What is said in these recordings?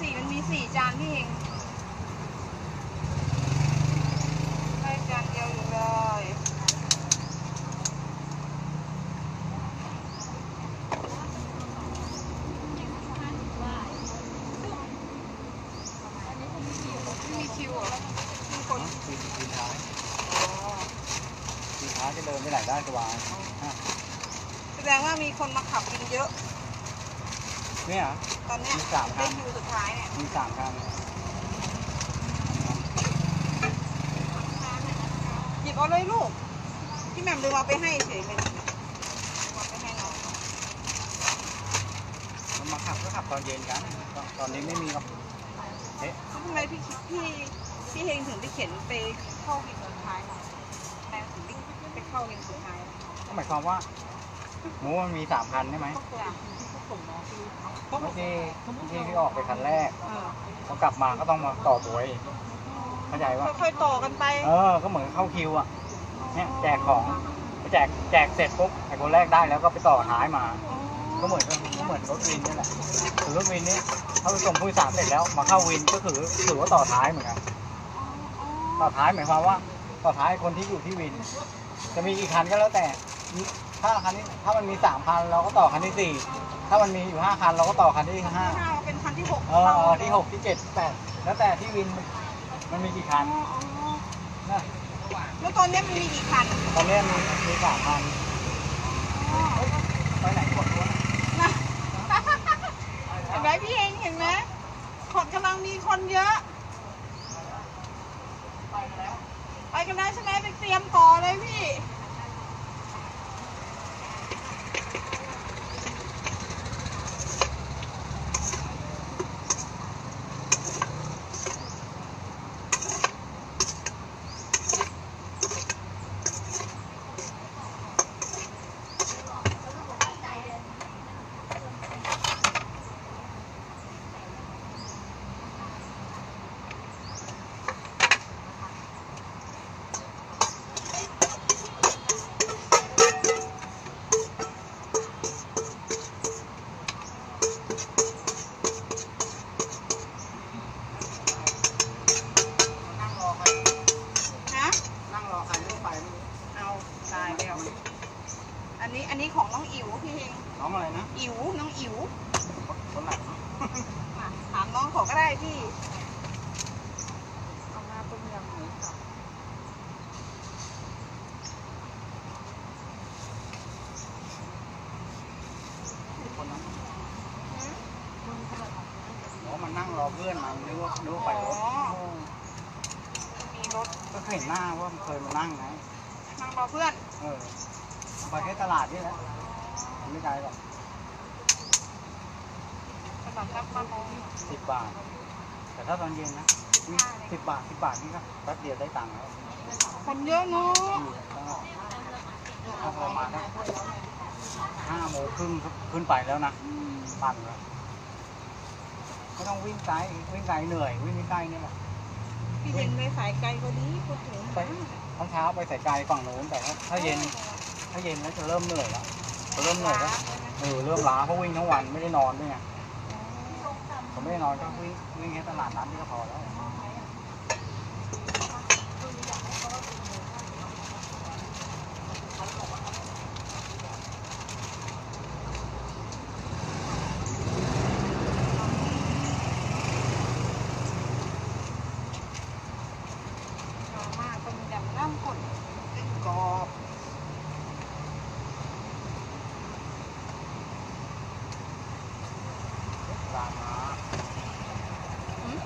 สี่มันมีสี่จานพี่เองได้จานเดียวอยู่เลยมีคิวเหรอมีคนทีมทีมท้ายอ๋อทีมท้ายจะเดินไปไหนได้สบายอะแสดงว่ามีคนมาขับวินเยอะ เนี่ยเหรอตอนเนี้ยมีสามคัได้นคิวสุดท้ายเนี่ยมีสามคันหยิบเอาเลยลูก พี่แหม่มลืมเอาไปให้เฉยเลยเอาไปให้น้องมันมาขับก็ขับตอนเย็นกันตอนตอนนี้ไม่มีหรอกเอ๊ะแล้วทำไมพี่คิดพี่พี่เฮงถึงไปเขียนไปเข้าวินสุดท้ายล่ะแม่ถึงไปเข้าวินสุดท้ายล่ะก็หมายความว่า หมูมันมีสามคันใช่ไหมจ้ะเมื่อกี้เมื่อกี้ที่ออกไปคันแรกเออพอกลับมาก็ต้องมาต่อตัวอีกเข้าใจว่าค่อยๆต่อกันไป เออ ก็เหมือนเข้าคิวอะ เนี่ยแจกของแจกแจกเสร็จปุ๊บไอ้คนแรกได้แล้วก็ไปต่อท้ายมา ก็เหมือนกับก็เหมือนรถวินนี่แหละคือรถวินนี่เขาไปส่งผู้โดยสารเสร็จแล้ว มาเข้าวินก็คือถือว่าต่อท้ายเหมือนกันต่อท้ายหมายความว่า ต่อท้ายคนที่อยู่ที่วิน จะมีกี่คันก็แล้วแต่ ถ้าคันนี้ถ้ามันมีสามคันเราก็ต่อคันที่สี่ถ้ามันมีอยู่ห้าคันเราก็ต่อคันที่ห้าห้าเป็นคันที่หกเออเออที่หกที่เจ็ดแปดแล้วแต่ที่วินมันมีกี่คันอ๋ออ๋อนะแล้วตอนเนี้ยมันมีกี่คันตอนนี้มีมีสามคันอ๋อไปไหนกดตัวนะนะเห็นไหมพี่เองเห็นไหมคนกำลังมีคนเยอะ ไปกันได้ใช่ไหมไปเตรียมต่อเลยพี่ อิ๋วน้องอิ๋วคนไหนเนาะมาถามน้องเขาก็ได้พี่เอามาต้มยำหมูสับคนนั้นอ๋อมันนั่งรอเพื่อนมานึกว่านึกว่าไปรถมีรถก็เห็นหน้าว่ามันเคยมานั่งไงนั่งรอเพื่อน เออไปแค่ตลาดนี่แหละไม่ไกลหรอก สำหรับนักมาลงสิบบาท แต่ถ้าตอนเย็นนะนี่สิบบาทสิบบาทนี่ก็แป๊บเดียวได้ตังค์แล้วคนเยอะเนาะอยู่ก็ถ้าพอมาได้ห้าโมงครึ่งขึ้นไปแล้วนะปั่นแล้วไม่ต้องวิ่งไกลวิ่งไกลเหนื่อย วิ่งใกล้ๆนี่แหละพี่เย็นไปสายไกลกว่านี้พูดถึงไปตอนเช้าไปใส่ไกลฝั่งโน้นแต่ถ้าถ้าเย็น ถ้าเย็นแล้วจะเริ่มเหนื่อยแล้วจะเริ่มเหนื่อยแล้วเออเริ่มล้าเพราะวิ่งทั้งวันไม่ได้นอนด้วยไงผม ไม่นอนก็วิ่งวิ่งแค่ตลาดนัดนี่ก็พอแล้ว มาม่าต้มยำน้ำข้นเป็นกรอบ ตามมา หืม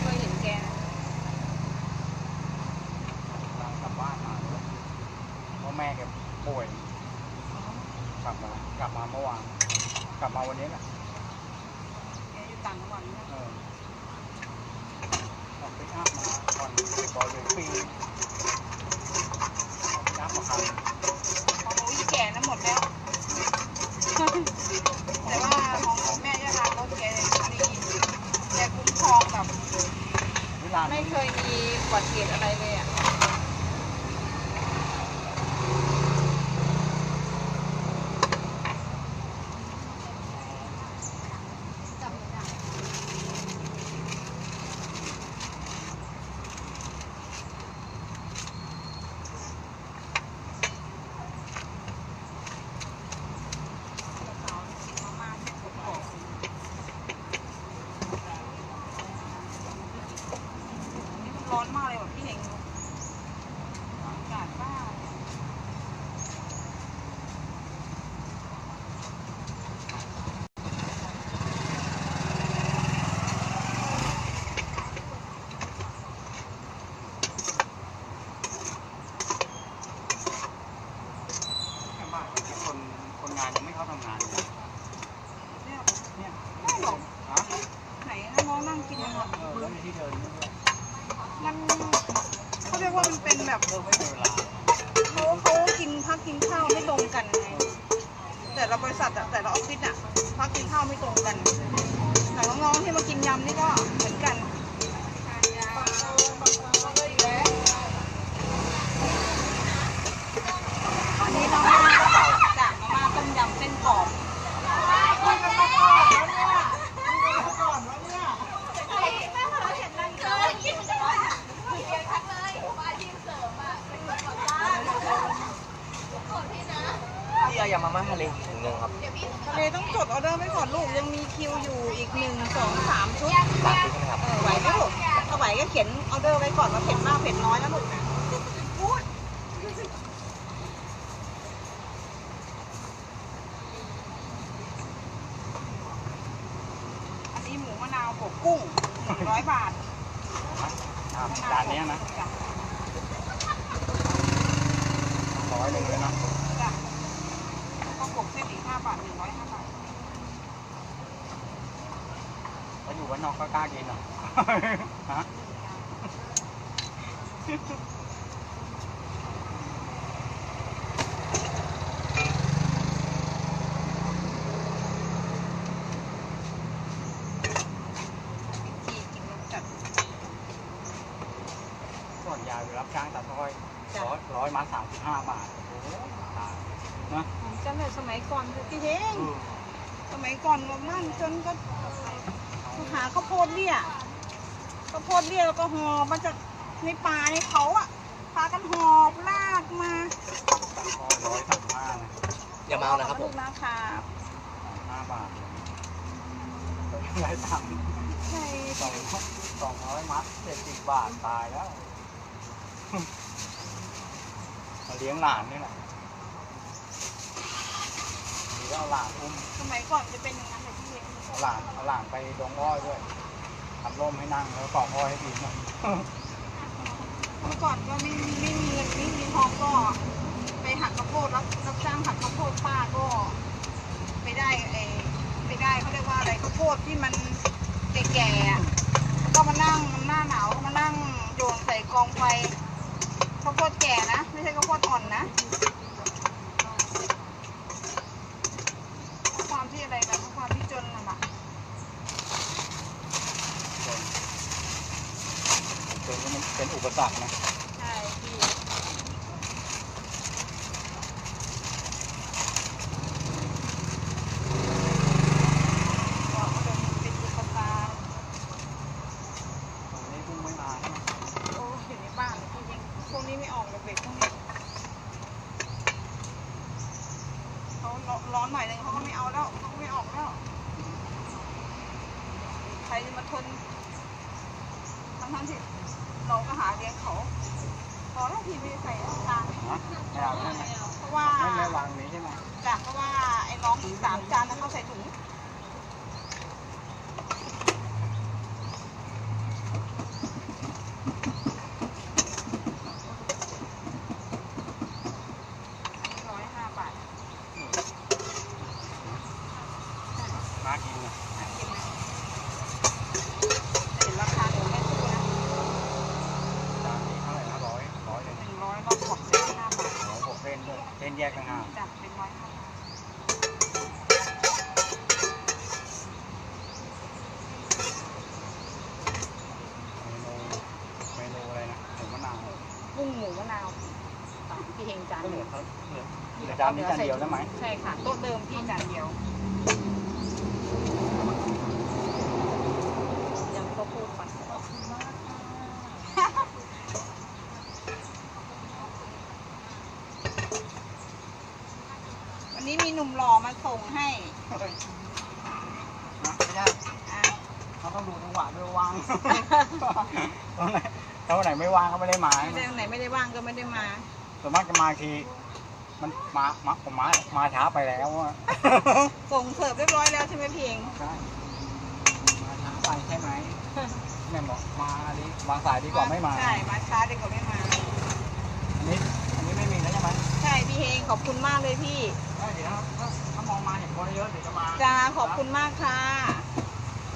เคยเห็นแกนะ ตามกลับบ้านมาด้วยเพราะแม่แกป่วยกลับมากลับมาเมื่อวาน กลับมาวันนี้แหละแกอยู่ต่างจังหวัดนะเออออกไปอัพมาก่อนบอลเลยปีออกไปอัพมาคันของหนูอีแก่นั้นหมดแล้ว แต่ว่าของของแม่ย่าลาเขาแกดีแกคุ้มครองแบบ เวลาไม่นี้เคยมีอุบัติเหตุอะไรเลยอะ งานยังไม่เข้าทำงานเลย เนี่ย เนี่ย ไม่หรอก ฮะ ไหนนะน้องนั่งกินอะ เออแล้วมีที่เดินด้วย มันเขาเรียกว่ามันเป็นแบบ เริ่มไม่มีเวลา เขาเขา กินข้าวไม่ตรงกันไงแต่ละบริษัทอะแต่ละออฟฟิศอะพักกินข้าวไม่ตรงกันแต่น้องๆที่มากินยำนี่ก็เหมือนกันอันนี้น้องมาจากมาม่าต้มยำเส้นกรอบ พี่เอายำมาม่าทะเลถุงหนึ่งครับ ทะเลต้องจดออเดอร์ไว้ก่อนลูกยังมีคิวอยู่อีกหนึ่งสองสามชุด สามชุดใช่ไหมครับ เออไหวไหมลูกถ้าไหวก็เขียนออเดอร์ไว้ ก่อนว่าเผ็ดมากเผ็ดน้อยนะลูกนะพูดอันนี้หมูมะนาวบวกกุ้งหนึ่งร้อยบาทอะจานเนี้ยนะจ้ะร้อยหนึ่งเลยนะจ้ะแล้วก็บวกเส้นอีกห้าบาทหนึ่งร้อยห้าบาทถ้าอยู่วันนอกก็กล้ากินอะฮะวิธีกินรสจัด ส่วนยายไปรับจ้างตัดอ้อยจ้ะ ร้อยร้อยมาสามสิบห้าบาทโอ้โหตายนะผมจำได้สมัยก่อนคือพี่เฮงอืมสมัยก่อนว่ามั่นจนก็หาข้าวโพดเลี่ยข้าวโพดเลี่ยแล้วก็หอบมาจาก ในป่าในเขาอะพากันหอบลากมาร้อยสามห้านะอย่าเมานะครับผลูมกนะครับห้าบาทร้อยสามใช่สองสองร้อยมัดเจ็ดสิบบาทตายแล้วมาเลี้ยงหลานนี่แหละหรือเอาหลานอุ้มสมัยก่อนจะเป็นอย่างนั้นเลยพี่เฮงเอาหลานเอาหลานไปดงอ้อยด้วยทำร่มให้นั่งแล้วกรอกอ้อยให้ดีหน่อยเมื่อก่อนก็ไม่มีไม่มีเงินไม่มีทองก็ ไปหักข้าวโพดรับรับจ้างหักข้าวโพดป้าก็ ไปได้ไอ้ไปได้เขาเรียกว่าอะไรข้าวโพดที่มันแก่ๆอะแล้วก็มานั่งมันหน้าหนาวก็มานั่งโยนใส่กองไฟข้าวโพดแก่นะ ไม่ใช่ข้าวโพดอ่อนนะ ความที่อะไรกันความที่จนน่ะ นะจนจนมันเป็นอุปสรรคนะใช่พี่ก็เป็นเป็นอุปสรรคตรงนี้เพิ่งไม่มาใช่ไหมโอ้อยู่ในบ้านจริงๆพวกนี้ไม่ออกเลยเบรกพวกนี้เขาร้อนหน่อยนึงเขาก็ไม่เอาแล้วเขาก็ไม่ออกแล้วใครจะมาทนทั้งทั้งๆที่ เราก็หาเลี้ยงเขาพอแล้วพี่ไม่ได้ใส่น้ำตาลฮะไม่เอาใช่ไหมเพราะว่าไม่ไม่วางนี้ใช่ไหมจ้ะเพราะว่าไอ้น้องสามจานนั้นเขาใส่ถุงร้อยห้าบาท น่ากินนะ น่ากินไหมเห็นราคาเดี๋ยวแม่สู้นะ จานนี้เท่าไหร่นะร้อยร้อยเลย หนึ่งร้อยรอบขอบเส้นห้าบาท โอ้โหหกเส้นด้วยเส้นแยกต่างหาก จ้ะเป็นร้อยห้าบาท เมนูเมนูอะไรนะหมูมะนาว กุ้งหมูมะนาวพี่เฮงจาน ก็เหเดีลืยอวเขาเหลือเหลือจานนี้จานเดียวได้ไหมใช่ค่ะโต๊ะเดิมพี่จานเดียวยังก็พูดก่อนวันนี้มีหนุ่มหล่อมาส่งให้นะไม่ได้อะเขาต้องดูจังหวะด้วยว่างตอนไหนตอนไหนไม่ว่างเขาไม่ได้มาไม่ได้วันไหนไม่ได้ว่างก็ไม่ได้มา ส่วนมากจะมาที มันมามาผมมามาช้าไปแล้วอะ ส่งเสิร์ฟเรียบร้อยแล้วใช่ไหมพี่เองใช่มาช้าไปใช่ไหมแม่บอกมาดิวางสายดีกว่าไม่มาใช่มาช้าดีกว่าไม่มา อันนี้อันนี้ไม่มีแล้วใช่ไหมใช่พี่เฮงขอบคุณมากเลยพี่เดี๋ยวถ้าถ้ามองมาเห็นคนเยอะเดี๋ยวจะมาจ้าขอบคุณมากค่ะ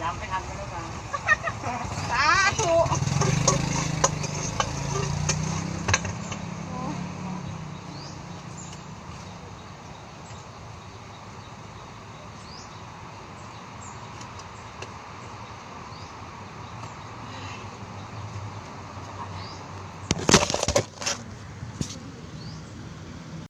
ยำไม่ทันก็แล้วกัน สาธุ